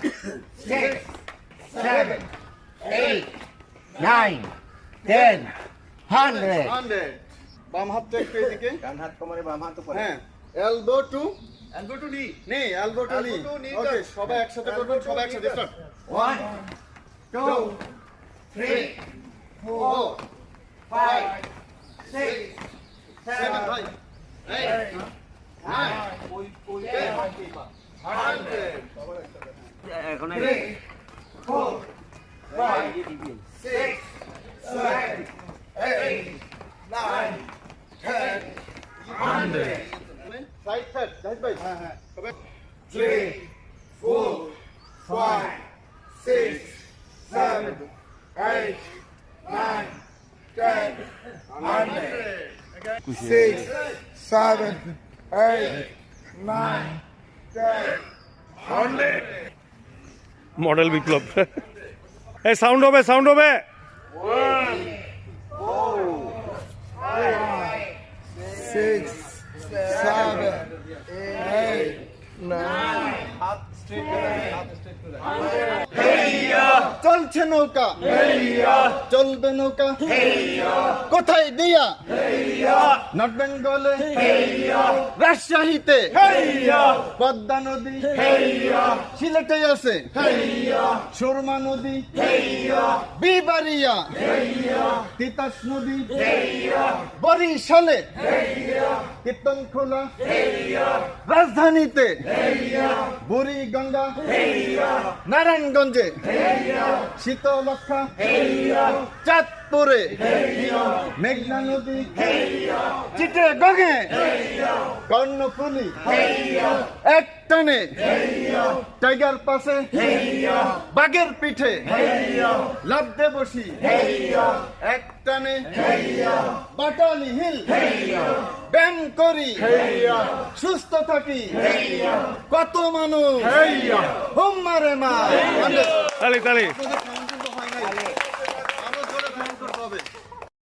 six, seven, eight, nine, ten, hundred. Hundred. বাম হাতটা একটু এদিকে ডান হাত কোমরে বাম হাত উপরে হ্যাঁ এলবো টু এলবো টু নি নে এলবো টু নি ওকে সবাই একসাথে করবেন সবাই একসাথে start 1 2 3 4 5 6 7 8 9 10 100 con này à, à. three four five six seven eight nine ten. Hundred side side side by side three four five six seven eight nine ten. Hundred. Six seven eight nine ten. Hundred. Model Biplob এই sound হবে sound হবে Six, seven, eight, nine. চলছে নৌকা। চলবে নৌকা। কোথায় দিয়া? North বেঙ্গলে। রাজশাহীতে। পদ্মা নদী। সিলেটে আছে। সুরমা নদী। বিবারিয়া তিতাস নদী। বরিশালে। কীর্তন খোলা রাজধানীতে। বুড়ি গঙ্গা নারায়ণগঞ্জে শীতলক্ষা চাঁদপুরে মেঘনা নদী চিটে গঙ্গে কর্ণফুলি এক টানে টাইগার পাশে বাঘের পিঠে লাভতে বসি এক টানে বাটালি হিল ব্যায়াম করি। সুস্থ থাকি। কত মানুষ। হোম মারে মা। তালি তালি।